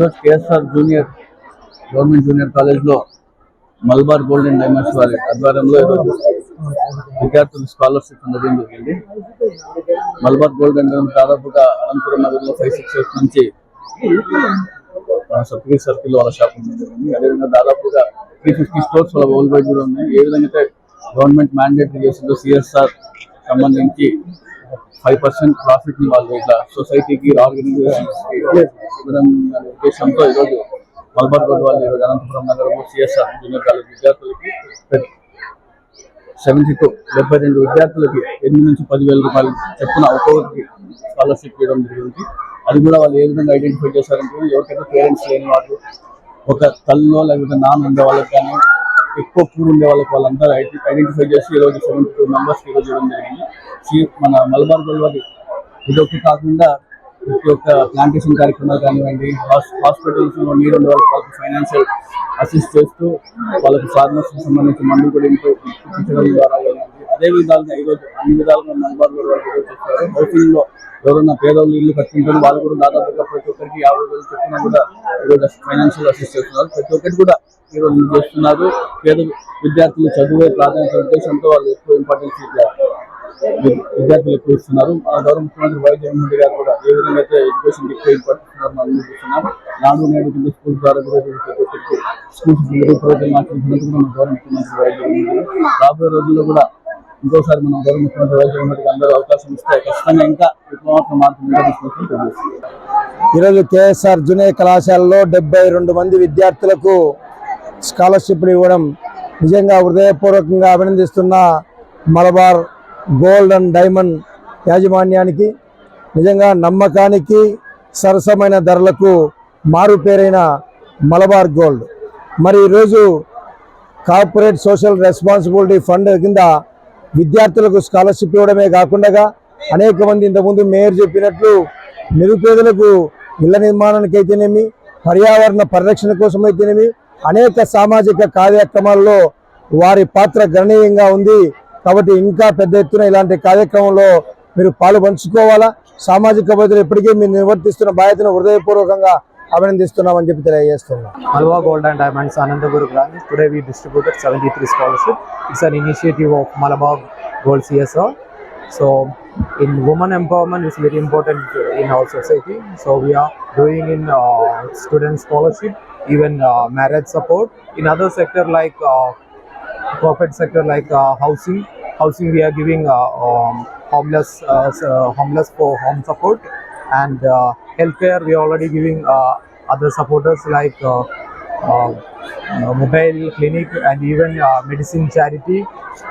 ఈరోజు KSR junior government junior కాలేజ్లో Malabar golden diamonds వారి ఆధ్వర్యంలో ఈరోజు విద్యార్థులు స్కాలర్షిప్ అందడం జరిగింది. మల్బార్ గోల్డెన్ డైమండ్ దాదాపుగా అనంతపురం నగర్లో ఫైవ్ సిక్స్ ఇయర్స్ నుంచి సప్తగిరి సర్కిల్ వాళ్ళ షాప్ జరిగింది అదేవిధంగా దాదాపుగా త్రీ ఫిఫ్టీ స్టోర్స్ వాళ్ళ వరల్డ్ వైడ్ కూడా ఉన్నాయి. ఏ విధంగా అయితే గవర్నమెంట్ మ్యాండేటరీ చేసిందో సిఎస్ఆర్ సంబంధించి ఫైవ్ పర్సెంట్ ప్రాఫిట్ని వాళ్ళు ఇట్లా సొసైటీకి ఆర్గనైజేషన్స్కి ఇవ్వడం అనే ఉద్దేశంతో ఈరోజు మల్బార్ గోల్డ్ వాళ్ళు ఈరోజు అనంతపురం నగరంలో సిఎస్ఆర్ జూనియర్ కాలేజ్ విద్యార్థులకి సెవెంటీ టూ డెబ్బై రెండు విద్యార్థులకి ఎనిమిది నుంచి పదివేల రూపాయలు చెప్పున ఒక్కొక్కరికి స్కాలర్షిప్ ఇవ్వడం జరిగింది. అది కూడా వాళ్ళు ఏ విధంగా ఐడెంటిఫై చేశారంటే ఎవరికైతే పేరెంట్స్ లేని వాళ్ళు ఒక తల్లిలో లేకపోతే నాన్న ఉండే వాళ్ళకి కానీ ఎక్కువ పూర్ ఉండే వాళ్ళకి వాళ్ళందరూ ఐడెంటిఫై చేసి ఈరోజు సెవెంటీ టూ మెంబర్స్కి ఈరోజు ఇవ్వడం జరిగింది. మన మలబార్ గోల్వాది ఇదొకటి కాకుండా ప్రతి ఒక్క ప్లాంటేషన్ కార్యక్రమాలు కానివ్వండి హాస్పిటల్స్లో నీరు ఉండే వాళ్ళకి ఫైనాన్షియల్ అసిస్ట్ చేస్తూ వాళ్ళకి ఫార్మర్స్ సంబంధించిన మందులు కూడా ఇంట్లో ఇప్పించడం ద్వారా అదే విధాలుగా ఈరోజు అన్ని విధాలుగా మలబార్ వాళ్ళు చేస్తారు హౌసింగ్లో ఎవరైనా పేదవాళ్ళు ఇల్లు కట్టుకుంటారు వాళ్ళు కూడా దాదాపుగా ప్రతి ఒక్కరికి యాభై వేలు చెప్పినా కూడా ఈరోజు ఫైనాన్షియల్ అసిస్ట్ చేస్తున్నారు. ప్రతి ఒక్కటి కూడా ఈరోజు చేస్తున్నారు. పేద విద్యార్థులు చదువే ప్రాధాన్యత ఉద్దేశంతో వాళ్ళు ఎక్కువ ఇంపార్టెన్స్ వి- విద్యార్థులు ఎక్కువ ఇస్తున్నారు మన గౌరవ ముఖ్యమంత్రి వై జగన్మోహన్ గారు కూడా ఏ విధంగా అయితే ఎడ్యుకేషన్ ఎక్కువ ఇంపార్టెన్స్ మనం చూస్తున్నాం నాడు నేడు కింద స్కూల్ ద్వారా కూడా ఈరోజు స్కూల్స్ రూపురేఖలు మార్చినట్టు కూడా మన గౌరవ ముఖ్యమంత్రి వై జగన్మోహన్ రాబోయే రోజుల్లో కూడా ఇంకోసారి మనం గౌరవ ముఖ్యమంత్రి వై జగన్మోహన్ అందరూ అవకాశం ఇస్తే ఖచ్చితంగా ఇంకా విప్లవాత్మక మార్పు ఈరోజు కేఎస్ఆర్ జూనియర్ కళాశాలలో డెబ్బై రెండు మంది విద్యార్థులకు స్కాలర్షిప్లు ఇవ్వడం నిజంగా హృదయపూర్వకంగా అభినందిస్తున్న మలబార్ గోల్డ్ అండ్ డైమండ్ యాజమాన్యానికి నిజంగా నమ్మకానికి సరసమైన ధరలకు మారు పేరైన మలబార్ గోల్డ్. మరి ఈరోజు కార్పొరేట్ సోషల్ రెస్పాన్సిబిలిటీ ఫండ్ కింద విద్యార్థులకు స్కాలర్షిప్ ఇవ్వడమే కాకుండా అనేక మంది ఇంతకుముందు మేయర్ చెప్పినట్లు నిరుపేదలకు ఇళ్ళ నిర్మాణానికి అయితేనేమి పర్యావరణ పరిరక్షణ కోసం అయితేనేమి అనేక సామాజిక కార్యక్రమాల్లో వారి పాత్ర గణనీయంగా ఉంది. కాబట్టి ఇంకా పెద్ద ఎత్తున ఇలాంటి కార్యక్రమంలో మీరు పాలుపంచుకోవాలా సామాజిక బాధ్యతలు ఎప్పటికీ మీరు నిర్వర్తిస్తున్న బాధ్యతను హృదయపూర్వకంగా అభినందిస్తున్నామని చెప్పి తెలియజేస్తున్నాం. Malabar gold and diamonds Anantapur grand today we distributor seventy three scholarship it's an initiative of Malabar gold CSR so in women empowerment is very important in our society so we are doing in student scholarship even marriage support in other sector like corporate sector like uh, housing, housing we are giving uh, um, homeless uh, homeless for home support. And healthcare we are already giving other supporters like mobile clinic and even medicine charity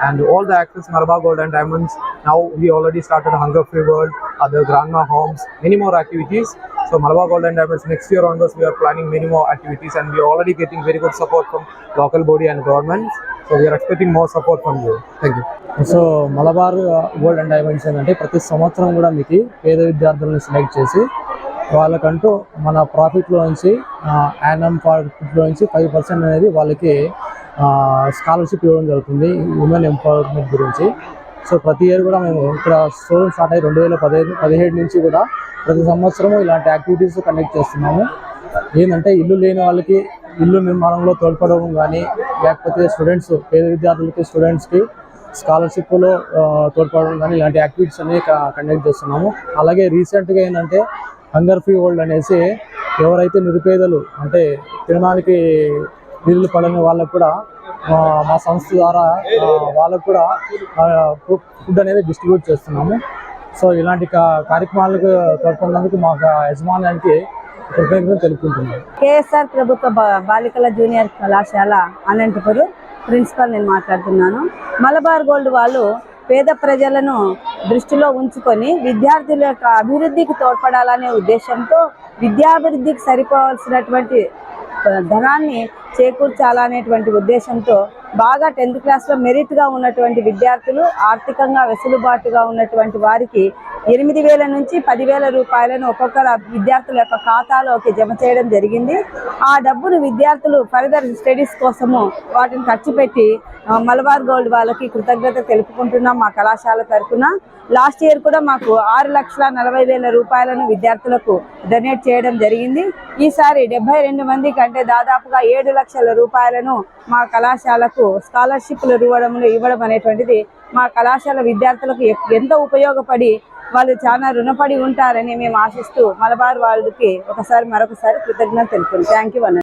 and all the actors Malabar gold and diamonds now we already started hunger free world other grandma homes many more activities so Malabar gold and diamonds next year onwards we are planning many more activities and we already getting very good support from local body and government so we are expecting more support from you thank you so Malabar gold and diamonds ఏంటంటే ప్రతి సంవత్సరం కూడా మీకు పేద విద్యార్థులను select చేసి వాళ్ళకంటూ మన ప్రాఫిట్లో నుంచి యానం ప్రాఫిట్లో నుంచి ఫైవ్ పర్సెంట్ అనేది వాళ్ళకి స్కాలర్షిప్ ఇవ్వడం జరుగుతుంది ఉమెన్ ఎంపవర్మెంట్ గురించి. సో ప్రతి ఇయర్ కూడా మేము ఇక్కడ స్టూడెంట్ స్టార్ట్ అయ్యి రెండు వేల పదిహేను పదిహేడు నుంచి కూడా ప్రతి సంవత్సరము ఇలాంటి యాక్టివిటీస్ కండక్ట్ చేస్తున్నాము. ఏంటంటే ఇల్లు లేని వాళ్ళకి ఇల్లు నిర్మాణంలో తోడ్పడడం కానీ లేకపోతే స్టూడెంట్స్ పేద విద్యార్థులకి స్టూడెంట్స్కి స్కాలర్షిప్లో తోడ్పడడం కానీ ఇలాంటి యాక్టివిటీస్ అనేవి కండక్ట్ చేస్తున్నాము. అలాగే రీసెంట్గా ఏంటంటే హంగర్ ఫ్రీ వరల్డ్ అనేసి ఎవరైతే నిరుపేదలు అంటే తినడానికి నీళ్ళు పడని వాళ్ళకు కూడా మా సంస్థ ద్వారా వాళ్ళకు కూడా ఫుడ్ అనేది డిస్ట్రిబ్యూట్ చేస్తున్నాము. సో ఇలాంటి కా- కార్యక్రమాలకు తోడ్పడినందుకు మా యజమాన్యానికి కృతజ్ఞతలు తెలుపుకుంటున్నాను. కేఎస్ఆర్ ప్రభుత్వ బాలికల జూనియర్ కళాశాల అనంతపురం ప్రిన్సిపల్ నేను మాట్లాడుతున్నాను. మలబార్ గోల్డ్ వాళ్ళు పేద ప్రజలను దృష్టిలో ఉంచుకొని విద్యార్థుల యొక్క అభివృద్ధికి తోడ్పడాలనే ఉద్దేశంతో విద్యాభివృద్ధికి సరిపోవాల్సినటువంటి ధనాన్ని చేకూర్చాలా చేకూర్చాలనేటువంటి ఉద్దేశంతో బాగా టెన్త్ క్లాస్లో మెరిట్గా ఉన్నటువంటి విద్యార్థులు ఆర్థికంగా వెసులుబాటుగా ఉన్నటువంటి వారికి ఎనిమిది వేల నుంచి పదివేల రూపాయలను ఒక్కొక్కరు విద్యార్థుల యొక్క ఖాతాలోకి జమ చేయడం జరిగింది. ఆ డబ్బును విద్యార్థులు ఫర్దర్ స్టడీస్ కోసము వాటిని ఖర్చు పెట్టి మలబార్ గోల్డ్ వాళ్ళకి కృతజ్ఞత తెలుపుకుంటున్నాం మా కళాశాల తరఫున. లాస్ట్ ఇయర్ కూడా మాకు ఆరు లక్షల నలభై వేల రూపాయలను విద్యార్థులకు డొనేట్ చేయడం జరిగింది. ఈసారి డెబ్బై రెండు మంది కంటే దాదాపుగా ఏడు లక్షల లక్షల రూపాయలను మా కళాశాలకు స్కాలర్షిప్లు ఇవ్వడంలో ఇవ్వడం అనేటువంటిది మా కళాశాల విద్యార్థులకు ఎంతో ఉపయోగపడి వాళ్ళు చాలా రుణపడి ఉంటారని మేము ఆశిస్తూ మలబార్ వాళ్ళకి ఒకసారి మరొకసారి కృతజ్ఞత తెలుపుతుంది థ్యాంక్ యూ అన్న